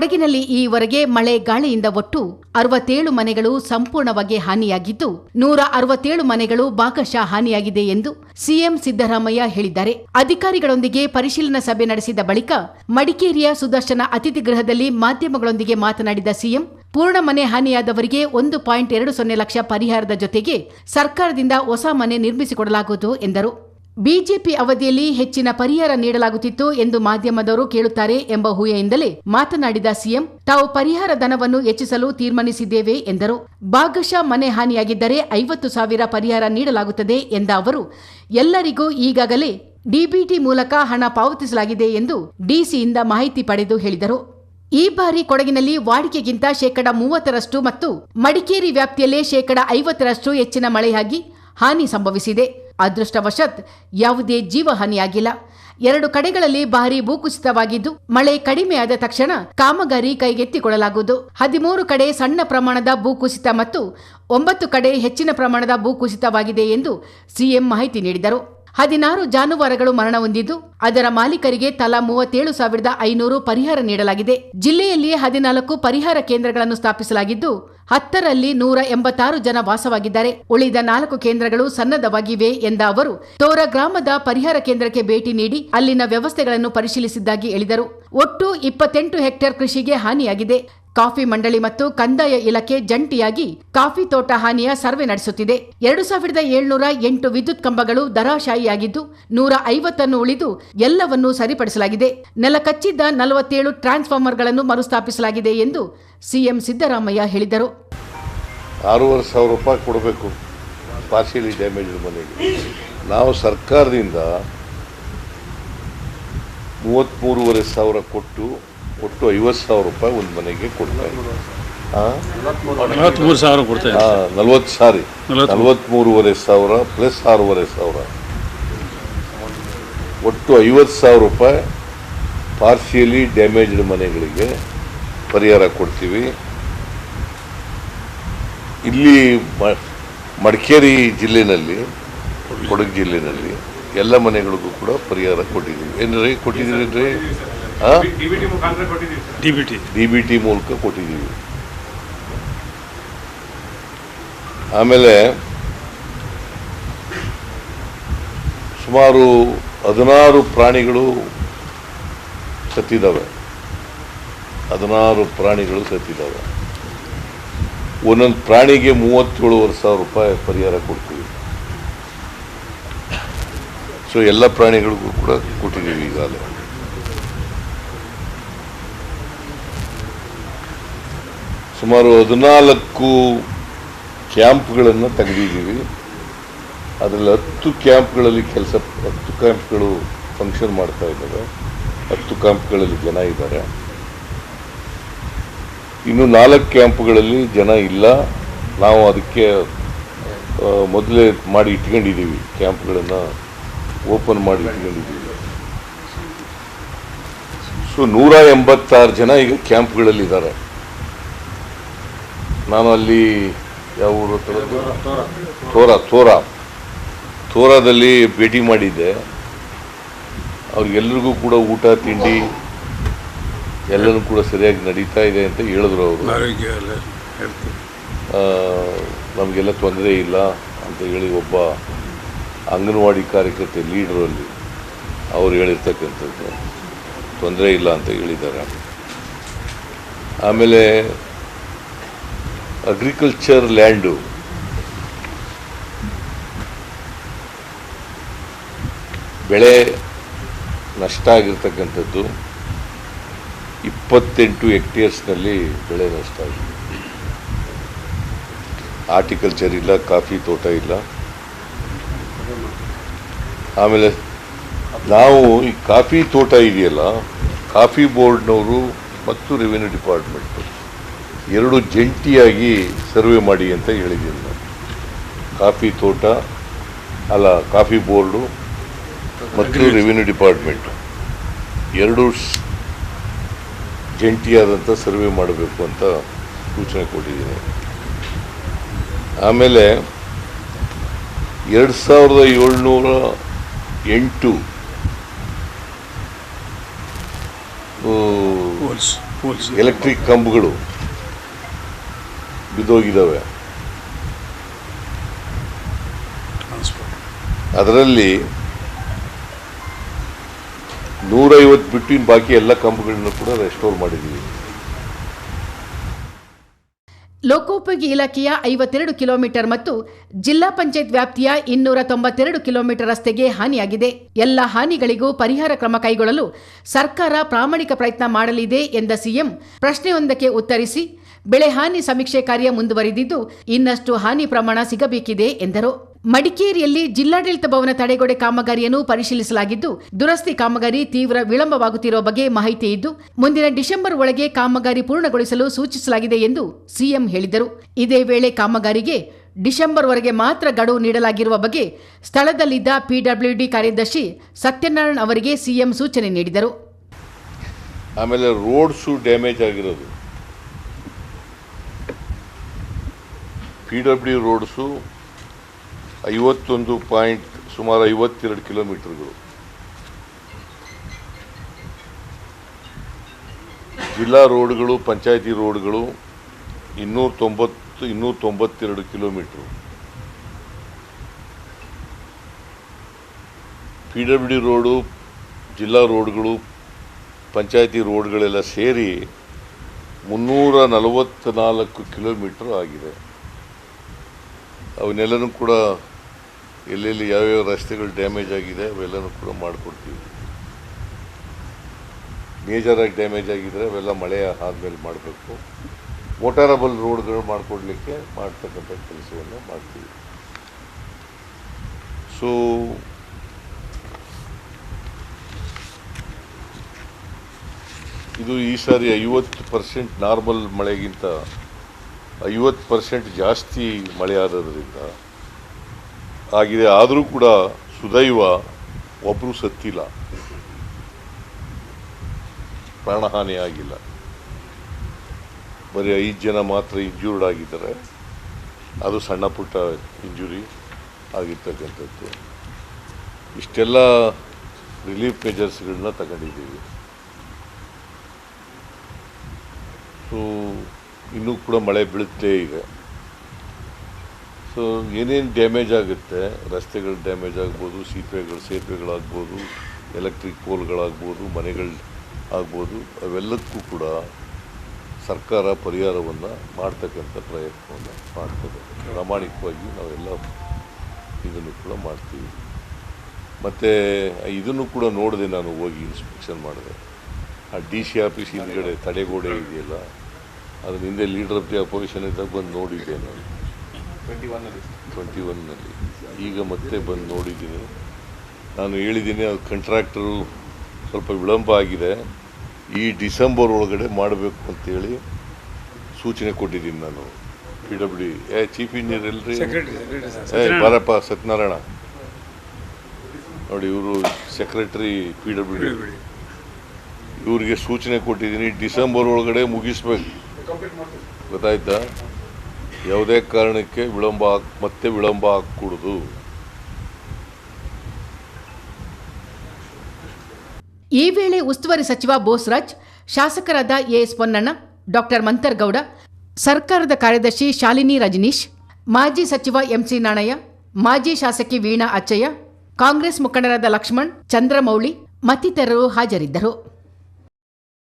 ಕೊಡಗಿನಲ್ಲಿ ಈವರೆಗೆ ಮಳೆ ಗಾಳಿಯಿಂದ ಒಟ್ಟು ಅರವತ್ತೇಳು ಮನೆಗಳು ಸಂಪೂರ್ಣವಾಗಿ ಹಾನಿಯಾಗಿದ್ದು, ನೂರ ಅರವತ್ತೇಳು ಮನೆಗಳು ಭಾಗಶಃ ಹಾನಿಯಾಗಿದೆ ಎಂದು ಸಿಎಂ ಸಿದ್ದರಾಮಯ್ಯ ಹೇಳಿದ್ದಾರೆ. ಅಧಿಕಾರಿಗಳೊಂದಿಗೆ ಪರಿಶೀಲನಾ ಸಭೆ ನಡೆಸಿದ ಬಳಿಕ ಮಡಿಕೇರಿಯ ಸುದರ್ಶನ ಅತಿಥಿ ಗೃಹದಲ್ಲಿ ಮಾಧ್ಯಮಗಳೊಂದಿಗೆ ಮಾತನಾಡಿದ ಸಿಎಂ, ಪೂರ್ಣ ಮನೆ ಹಾನಿಯಾದವರಿಗೆ ಒಂದು ಪಾಯಿಂಟ್ ಎರಡು ಸೊನ್ನೆ ಲಕ್ಷ ಪರಿಹಾರದ ಜೊತೆಗೆ ಸರ್ಕಾರದಿಂದ ಹೊಸ ಮನೆ ನಿರ್ಮಿಸಿಕೊಡಲಾಗುವುದು ಎಂದರು. ಬಿಜೆಪಿ ಅವಧಿಯಲ್ಲಿ ಹೆಚ್ಚಿನ ಪರಿಹಾರ ನೀಡಲಾಗುತ್ತಿತ್ತು ಎಂದು ಮಾಧ್ಯಮದವರು ಕೇಳುತ್ತಾರೆ ಎಂಬ ಹೂಯೆಯಿಂದಲೇ ಮಾತನಾಡಿದ ಸಿಎಂ, ತಾವು ಪರಿಹಾರ ಧನವನ್ನು ಹೆಚ್ಚಿಸಲು ತೀರ್ಮಾನಿಸಿದ್ದೇವೆ ಎಂದರು. ಭಾಗಶಃ ಮನೆ ಹಾನಿಯಾಗಿದ್ದರೆ ಐವತ್ತು ಸಾವಿರ ಪರಿಹಾರ ನೀಡಲಾಗುತ್ತದೆ ಎಂದ ಅವರು, ಎಲ್ಲರಿಗೂ ಈಗಾಗಲೇ ಡಿಬಿಟಿ ಮೂಲಕ ಹಣ ಪಾವತಿಸಲಾಗಿದೆ ಎಂದು ಡಿಸಿಯಿಂದ ಮಾಹಿತಿ ಪಡೆದು ಹೇಳಿದರು. ಈ ಬಾರಿ ಕೊಡಗಿನಲ್ಲಿ ವಾಡಿಕೆಗಿಂತ ಶೇಕಡ ಮೂವತ್ತರಷ್ಟು ಮತ್ತು ಮಡಿಕೇರಿ ವ್ಯಾಪ್ತಿಯಲ್ಲೇ ಶೇಕಡ ಐವತ್ತರಷ್ಟು ಹೆಚ್ಚಿನ ಮಳೆಯಾಗಿ ಹಾನಿ ಸಂಭವಿಸಿದೆ. ಅದೃಷ್ಟವಶಾತ್ ಯಾವುದೇ ಜೀವಹಾನಿಯಾಗಿಲ್ಲ. ಎರಡು ಕಡೆಗಳಲ್ಲಿ ಭಾರೀ ಭೂಕುಸಿತವಾಗಿದ್ದು, ಮಳೆ ಕಡಿಮೆಯಾದ ತಕ್ಷಣ ಕಾಮಗಾರಿ ಕೈಗೆತ್ತಿಕೊಳ್ಳಲಾಗುವುದು. ಹದಿಮೂರು ಕಡೆ ಸಣ್ಣ ಪ್ರಮಾಣದ ಭೂಕುಸಿತ ಮತ್ತು ಒಂಬತ್ತು ಕಡೆ ಹೆಚ್ಚಿನ ಪ್ರಮಾಣದ ಭೂಕುಸಿತವಾಗಿದೆ ಎಂದು ಸಿಎಂ ಮಾಹಿತಿ ನೀಡಿದರು. ಹದಿನಾರು ಜಾನುವಾರುಗಳು ಮರಣ ಹೊಂದಿದ್ದು, ಅದರ ಮಾಲೀಕರಿಗೆ ತಲಾ ಮೂವತ್ತೇಳು ಸಾವಿರದ ಐನೂರು ಪರಿಹಾರ ನೀಡಲಾಗಿದೆ. ಜಿಲ್ಲೆಯಲ್ಲಿ ಹದಿನಾಲ್ಕು ಪರಿಹಾರ ಕೇಂದ್ರಗಳನ್ನು ಸ್ಥಾಪಿಸಲಾಗಿದ್ದು, ಹತ್ತರಲ್ಲಿ ನೂರ ಎಂಬತ್ತಾರು ಜನ ವಾಸವಾಗಿದ್ದಾರೆ. ಉಳಿದ ನಾಲ್ಕು ಕೇಂದ್ರಗಳು ಸನ್ನದ್ಧವಾಗಿವೆ ಎಂದ ಅವರು, ತೋರ ಗ್ರಾಮದ ಪರಿಹಾರ ಕೇಂದ್ರಕ್ಕೆ ಭೇಟಿ ನೀಡಿ ಅಲ್ಲಿನ ವ್ಯವಸ್ಥೆಗಳನ್ನು ಪರಿಶೀಲಿಸಿದ್ದಾಗಿ ಹೇಳಿದರು. ಒಟ್ಟು ಇಪ್ಪತ್ತೆಂಟು ಹೆಕ್ಟೇರ್ ಕೃಷಿಗೆ ಹಾನಿಯಾಗಿದೆ. ಕಾಫಿ ಮಂಡಳಿ ಮತ್ತು ಕಂದಾಯ ಇಲಾಖೆ ಜಂಟಿಯಾಗಿ ಕಾಫಿ ತೋಟ ಹಾನಿಯ ಸರ್ವೆ ನಡೆಸುತ್ತಿದೆ. ಎರಡು ಸಾವಿರದ ಏಳ್ನೂರ ಎಂಟು ವಿದ್ಯುತ್ ಕಂಬಗಳು ದರಾಶಾಯಿಯಾಗಿದ್ದು ನೂರ ಐವತ್ತನ್ನು ಉಳಿದು ಎಲ್ಲವನ್ನೂ ಸರಿಪಡಿಸಲಾಗಿದೆ. ನೆಲಕಚ್ಚಿದ್ದ ನಲವತ್ತೇಳು ಟ್ರಾನ್ಸ್ಫಾರ್ಮರ್ಗಳನ್ನು ಮರುಸ್ಥಾಪಿಸಲಾಗಿದೆ ಎಂದು ಸಿಎಂ ಸಿದ್ದರಾಮಯ್ಯ ಹೇಳಿದರು. ಆರೂವರೆ ಸಾವಿರ ರೂಪಾಯಿ ಕೊಡಬೇಕು. ಪಾರ್ಶಿಯಲಿ ಡ್ಯಾಮೇಜ್ ಮನೆಗೆ. ನಾವು ಸರ್ಕಾರದಿಂದ ಮೂವತ್ತ್ಮೂರುವರೆ ಸಾವಿರ ಕೊಟ್ಟು ಒಟ್ಟು ಐವತ್ತು ಸಾವಿರ ರೂಪಾಯಿ ಒಂದು ಮನೆಗೆ ಕೊಡ್ತಾರೆ ಇದ್ದೀವಿ ಸಾವಿರ ಕೊಡ್ತಾ ಇದ್ದಾರೆ ನಲ್ವತ್ತು ಸಾರಿ. ನಲ್ವತ್ತ್ಮೂರುವರೆ ಸಾವಿರ ಪ್ಲಸ್ ಆರೂವರೆ ಸಾವಿರ. ಒಟ್ಟು ಐವತ್ತು ಸಾವಿರ ರೂಪಾಯಿ ಪಾರ್ಶಿಯಲಿ ಡ್ಯಾಮೇಜ್ಡ್ ಮನೆಗಳಿಗೆ ಪರಿಹಾರ ಕೊಡ್ತೀವಿ. ಇಲ್ಲಿ ಮ- ಮಡಿಕೇರಿ ಜಿಲ್ಲೆನಲ್ಲಿ ಕೊಡಗು ಜಿಲ್ಲೆನಲ್ಲಿ ಎಲ್ಲ ಮನೆಗಳಿಗೂ ಕೂಡ ಪರಿಹಾರ ಕೊಟ್ಟಿದ್ದೀವಿ. ಏನ್ರಿ ಕೊಟ್ಟಿದ್ದೀರಿ ಹಾಂ ಡಿ ಬಿ ಟಿ ಮೂಲಕ ಕೊಟ್ಟಿದ್ದೀವಿ. ಆಮೇಲೆ ಸುಮಾರು ಹದಿನಾರು ಪ್ರಾಣಿಗಳು ಸತ್ತಿದ್ದಾವೆ. ಹದಿನಾರು ಪ್ರಾಣಿಗಳು ಸತ್ತಿದ್ದಾವೆ. ಒಂದೊಂದು ಪ್ರಾಣಿಗೆ ಮೂವತ್ತೇಳುವರೆ ಸಾವಿರ ರೂಪಾಯಿ ಪರಿಹಾರ ಕೊಡ್ತೀವಿ. ಸೊ ಎಲ್ಲ ಪ್ರಾಣಿಗಳಿಗೂ ಕೂಡ ಕೊಟ್ಟಿದ್ದೀವಿ ಈಗಾಗಲೇ. ಸುಮಾರು ಹದಿನಾಲ್ಕು ಕ್ಯಾಂಪ್ಗಳನ್ನು ತೆಗೆದಿದ್ದೀವಿ. ಅದರಲ್ಲಿ ಹತ್ತು ಕ್ಯಾಂಪ್ಗಳಲ್ಲಿ ಕೆಲಸ, ಹತ್ತು ಕ್ಯಾಂಪ್ಗಳು ಫಂಕ್ಷನ್ ಮಾಡ್ತಾ ಇದ್ದಾವೆ. ಹತ್ತು ಕ್ಯಾಂಪ್ಗಳಲ್ಲಿ ಜನ ಇದ್ದಾರೆ. ಇನ್ನು ನಾಲ್ಕು ಕ್ಯಾಂಪ್ಗಳಲ್ಲಿ ಜನ ಇಲ್ಲ. ನಾವು ಅದಕ್ಕೆ ಮೊದಲೇ ಮಾಡಿ ಇಟ್ಕೊಂಡಿದ್ದೀವಿ. ಕ್ಯಾಂಪ್ಗಳನ್ನು ಓಪನ್ ಮಾಡಿ ಇಟ್ಕೊಂಡಿದ್ದೀವಿ. ಸೊ ನೂರ ಎಂಬತ್ತಾರು ಜನ ಈಗ ಕ್ಯಾಂಪ್ಗಳಲ್ಲಿದ್ದಾರೆ. ನಾನು ಅಲ್ಲಿ ಯಾವ ಊರು? ತೋರ ತೋರ ತೋರಾದಲ್ಲಿ ಭೇಟಿ ಮಾಡಿದ್ದೆ. ಅವ್ರಿಗೆಲ್ರಿಗೂ ಕೂಡ ಊಟ ತಿಂಡಿ ಎಲ್ಲರೂ ಕೂಡ ಸರಿಯಾಗಿ ನಡೀತಾ ಇದೆ ಅಂತ ಹೇಳಿದ್ರು ಅವರು. ನಮಗೆಲ್ಲ ತೊಂದರೆ ಇಲ್ಲ ಅಂತ ಹೇಳಿ ಒಬ್ಬ ಅಂಗನವಾಡಿ ಕಾರ್ಯಕರ್ತೆ ಲೀಡರ್ ಅಲ್ಲಿ ಅವ್ರು ಹೇಳಿರ್ತಕ್ಕಂಥದ್ದು. ತೊಂದರೆ ಇಲ್ಲ ಅಂತ ಹೇಳಿದ್ದಾರೆ. ಆಮೇಲೆ ಅಗ್ರಿಕಲ್ಚರ್ ಲ್ಯಾಂಡು. ಬೆಳೆ ನಷ್ಟ ಆಗಿರ್ತಕ್ಕಂಥದ್ದು. ಇಪ್ಪತ್ತೆಂಟು ಹೆಕ್ಟೇರ್ಸ್ನಲ್ಲಿ ಬೆಳೆ ನಷ್ಟ ಆಗಿದೆ. ಆರ್ಟಿಕಲ್ಚರ್ ಇಲ್ಲ, ಕಾಫಿ ತೋಟ ಇಲ್ಲ. ಆಮೇಲೆ ನಾವು ಈ ಕಾಫಿ ತೋಟ ಇದೆಯಲ್ಲ, ಕಾಫಿ ಬೋರ್ಡ್ನವರು ಮತ್ತು ರೆವಿನ್ಯೂ ಡಿಪಾರ್ಟ್ಮೆಂಟ್ ಎರಡು ಜಂಟಿಯಾಗಿ ಸರ್ವೆ ಮಾಡಿ ಅಂತ ಹೇಳಿದ್ದೀನಿ ನಾನು. ಕಾಫಿ ತೋಟ ಅಲ್ಲ ಕಾಫಿ ಬೋರ್ಡು ಮತ್ತು ರೆವಿನ್ಯೂ ಡಿಪಾರ್ಟ್ಮೆಂಟ್ ಎರಡು ಜಂಟಿಯಾದಂಥ ಸರ್ವೆ ಮಾಡಬೇಕು ಅಂತ ಸೂಚನೆ ಕೊಟ್ಟಿದ್ದೀನಿ. ಆಮೇಲೆ ಎರಡು ಸಾವಿರದ ಏಳ್ನೂರ ಎಂಟು ಎಲೆಕ್ಟ್ರಿಕ್ ಕಂಬಗಳು. ಬಿದ್ದೋಗಿದ್ದಾವೆ. ಅದರಲ್ಲಿ ನೂರೈವತ್ತು ಬಿಟ್ಟಿನ ಬಾಕಿ ಎಲ್ಲ ಕಂಬಗಳನ್ನು ಕೂಡ ರೆಸ್ಟೋರ್ ಮಾಡಿದ್ದೀವಿ. ಲೋಕೋಪಯೋಗಿ ಇಲಾಖೆಯ ಐವತ್ತೆರಡು ಕಿಲೋಮೀಟರ್ ಮತ್ತು ಜಿಲ್ಲಾ ಪಂಚಾಯತ್ ವ್ಯಾಪ್ತಿಯ ಇನ್ನೂರ ತೊಂಬತ್ತೆರಡು ಕಿಲೋಮೀಟರ್ ರಸ್ತೆಗೆ ಹಾನಿಯಾಗಿದೆ. ಎಲ್ಲ ಹಾನಿಗಳಿಗೂ ಪರಿಹಾರ ಕ್ರಮ ಕೈಗೊಳ್ಳಲು ಸರ್ಕಾರ ಪ್ರಾಮಾಣಿಕ ಪ್ರಯತ್ನ ಮಾಡಲಿದೆ ಎಂದ ಸಿಎಂ ಪ್ರಶ್ನೆಯೊಂದಕ್ಕೆ ಉತ್ತರಿಸಿ ಬೆಳೆ ಹಾನಿ ಸಮೀಕ್ಷೆ ಕಾರ್ಯ ಮುಂದುವರಿದಿದ್ದು ಇನ್ನಷ್ಟು ಹಾನಿ ಪ್ರಮಾಣ ಸಿಗಬೇಕಿದೆ ಎಂದರು. ಮಡಿಕೇರಿಯಲ್ಲಿ ಜಿಲ್ಲಾಡಳಿತ ಭವನ ತಡೆಗೋಡೆ ಕಾಮಗಾರಿಯನ್ನು ಪರಿಶೀಲಿಸಲಾಗಿದ್ದು, ದುರಸ್ತಿ ಕಾಮಗಾರಿ ತೀವ್ರ ವಿಳಂಬವಾಗುತ್ತಿರುವ ಬಗ್ಗೆ ಮಾಹಿತಿ ಇದ್ದು, ಮುಂದಿನ ಡಿಸೆಂಬರ್ ಒಳಗೆ ಕಾಮಗಾರಿ ಪೂರ್ಣಗೊಳಿಸಲು ಸೂಚಿಸಲಾಗಿದೆ ಎಂದು ಸಿಎಂ ಹೇಳಿದರು. ಇದೇ ವೇಳೆ ಕಾಮಗಾರಿಗೆ ಡಿಸೆಂಬರ್ವರೆಗೆ ಮಾತ್ರ ಗಡುವು ನೀಡಲಾಗಿರುವ ಬಗ್ಗೆ ಸ್ಥಳದಲ್ಲಿದ್ದ ಪಿಡಬ್ಲ್ಯೂಡಿ ಕಾರ್ಯದರ್ಶಿ ಸತ್ಯನಾರಾಯಣ್ ಅವರಿಗೆ ಸಿಎಂ ಸೂಚನೆ ನೀಡಿದರು. ಆಮೇಲೆ ರೋಡ್ಸು ಡ್ಯಾಮೇಜ್ ಆಗಿರೋದು. ಪಿ ಡಬ್ಲ್ಯೂ ರೋಡ್ಸು ಐವತ್ತೊಂದು ಪಾಯಿಂಟ್ ಸುಮಾರು ಐವತ್ತೆರಡು ಕಿಲೋಮೀಟರ್ಗಳು. ಜಿಲ್ಲಾ ರೋಡ್ಗಳು, ಪಂಚಾಯತಿ ರೋಡ್ಗಳು ಇನ್ನೂರ ತೊಂಬತ್ತು ಇನ್ನೂರ ತೊಂಬತ್ತೆರಡು ಕಿಲೋಮೀಟ್ರು. ಪಿ ಡಬ್ಲ್ಯೂ ರೋಡು, ಜಿಲ್ಲಾ ರೋಡ್ಗಳು, ಪಂಚಾಯತಿ ರೋಡ್ಗಳೆಲ್ಲ ಸೇರಿ ಮುನ್ನೂರ ನಲವತ್ತ್ನಾಲ್ಕು ಕಿಲೋಮೀಟ್ರ್ ಆಗಿದೆ. ಅವನ್ನೆಲ್ಲನೂ ಕೂಡ ಎಲ್ಲೆಲ್ಲಿ ಯಾವ್ಯಾವ ರಸ್ತೆಗಳು ಡ್ಯಾಮೇಜ್ ಆಗಿದೆ ಅವೆಲ್ಲನೂ ಕೂಡ ಮಾಡಿಕೊಡ್ತೀವಿ. ಮೇಜರಾಗಿ ಡ್ಯಾಮೇಜ್ ಆಗಿದ್ದರೆ ಅವೆಲ್ಲ ಮಳೆ ಆದಮೇಲೆ ಮಾಡಬೇಕು. ಮೋಟಾರಬಲ್ ರೋಡ್ಗಳು ಮಾಡಿಕೊಡ್ಲಿಕ್ಕೆ ಮಾಡ್ತಕ್ಕಂಥ ಕೆಲಸವನ್ನು ಮಾಡ್ತೀವಿ. ಸೊ ಇದು ಈ ಸಾರಿ ಐವತ್ತು ಪರ್ಸೆಂಟ್ ನಾರ್ಮಲ್ ಮಳೆಗಿಂತ ಐವತ್ತು ಪರ್ಸೆಂಟ್ ಜಾಸ್ತಿ ಮಳೆ ಆದದರಿಂದ ಆಗಿದೆ. ಆದರೂ ಕೂಡ ಸುದೈವ ಒಬ್ಬರು ಸತ್ತಿಲ್ಲ. ಪ್ರಾಣಹಾನಿ ಆಗಿಲ್ಲ. ಬರೀ ಐದು ಜನ ಮಾತ್ರ ಇಂಜೂರ್ಡ್ ಆಗಿದ್ದಾರೆ. ಅದು ಸಣ್ಣ ಪುಟ್ಟ ಇಂಜುರಿ ಆಗಿರ್ತಕ್ಕಂಥದ್ದು. ಇಷ್ಟೆಲ್ಲ ರಿಲೀಫ್ ಮೆಜರ್ಸ್ಗಳನ್ನ ತಗೊಂಡಿದ್ದೀವಿ. ಸೊ ಇನ್ನೂ ಕೂಡ ಮಳೆ ಬೀಳುತ್ತೆ ಈಗ ಸೊ ಏನೇನು ಡ್ಯಾಮೇಜ್ ಆಗುತ್ತೆ? ರಸ್ತೆಗಳು ಡ್ಯಾಮೇಜ್ ಆಗ್ಬೋದು ಸೀಪೆಗಳು ಸೇತುವೆಗಳಾಗ್ಬೋದು ಎಲೆಕ್ಟ್ರಿಕ್ ಪೋಲ್ಗಳಾಗ್ಬೋದು ಮನೆಗಳು ಆಗ್ಬೋದು, ಅವೆಲ್ಲದಕ್ಕೂ ಕೂಡ ಸರ್ಕಾರ ಪರಿಹಾರವನ್ನು ಮಾಡ್ತಕ್ಕಂಥ ಪ್ರಯತ್ನವನ್ನು ಮಾಡ್ತದೆ. ಪ್ರಾಮಾಣಿಕವಾಗಿ ನಾವೆಲ್ಲ ಇದನ್ನು ಕೂಡ ಮಾಡ್ತೀವಿ. ಮತ್ತು, ಇದನ್ನು ಕೂಡ ನೋಡಿದೆ ನಾನು ಹೋಗಿ ಇನ್ಸ್ಪೆಕ್ಷನ್ ಮಾಡಿದೆ. ಆ ಡಿ ಸಿ ಆಫೀಸ್ ಹಿಂದ್ಗಡೆ ತಡೆಗೋಡೆ ಇದೆಯಲ್ಲ ಅದನ್ನ ಹಿಂದೆ ಲೀಡರ್ ಆಫ್ ದಿ ಅಪೋಸಿಷನ್ ಇದ್ದಾಗ ಬಂದು ನೋಡಿದ್ದೆ ನಾನು. ಟ್ವೆಂಟಿ ಒನ್ನಲ್ಲಿ ಈಗ ಮತ್ತೆ ಬಂದು ನೋಡಿದ್ದೀನಿ. ನಾನು ಹೇಳಿದ್ದೀನಿ ಅದು ಕಂಟ್ರಾಕ್ಟರು ಸ್ವಲ್ಪ ವಿಳಂಬ ಆಗಿದೆ. ಈ ಡಿಸೆಂಬರ್ ಒಳಗಡೆ ಮಾಡಬೇಕು ಅಂತೇಳಿ ಸೂಚನೆ ಕೊಟ್ಟಿದ್ದೀನಿ ನಾನು. ಪಿ ಡಬ್ಲ್ಯೂ ಏ ಚೀಫ್ ಇಂಜಿನಿಯರ್ ಎಲ್ರಿ? ಏ ಬಾರಪ್ಪ ಸತ್ಯನಾರಾಯಣ. ನೋಡಿ ಇವರು ಸೆಕ್ರೆಟರಿ ಪಿ ಡಬ್ಲ್ಯೂ ಡಿ ಇವರಿಗೆ ಸೂಚನೆ ಕೊಟ್ಟಿದ್ದೀನಿ ಡಿಸೆಂಬರ್ ಒಳಗಡೆ ಮುಗಿಸ್ಬೇಕು. ಗೊತ್ತಾಯ್ತಾ? ಯಾವುದೇ ಕಾರಣಕ್ಕೆ ವಿಳಂಬ ಮತ್ತೆ ವಿಳಂಬ ಆಗಕೂಡದು. ಈ ವೇಳೆ ಉಸ್ತುವಾರಿ ಸಚಿವ ಬೋಸ್ರಾಜ್ ಶಾಸಕರಾದ ಎಎಸ್ ಪೊನ್ನಣ್ಣ ಡಾಕ್ಟರ್ ಮಂತರ್ಗೌಡ ಸರ್ಕಾರದ ಕಾರ್ಯದರ್ಶಿ ಶಾಲಿನಿ ರಜನೀಶ್ ಮಾಜಿ ಸಚಿವ ಎಂಸಿ ನಾಣಯ್ಯ ಮಾಜಿ ಶಾಸಕಿ ವೀಣಾ ಅಚ್ಚಯ್ಯ ಕಾಂಗ್ರೆಸ್ ಮುಖಂಡರಾದ ಲಕ್ಷ್ಮಣ್ ಚಂದ್ರಮೌಳಿ ಮತ್ತಿತರರು ಹಾಜರಿದ್ದರು.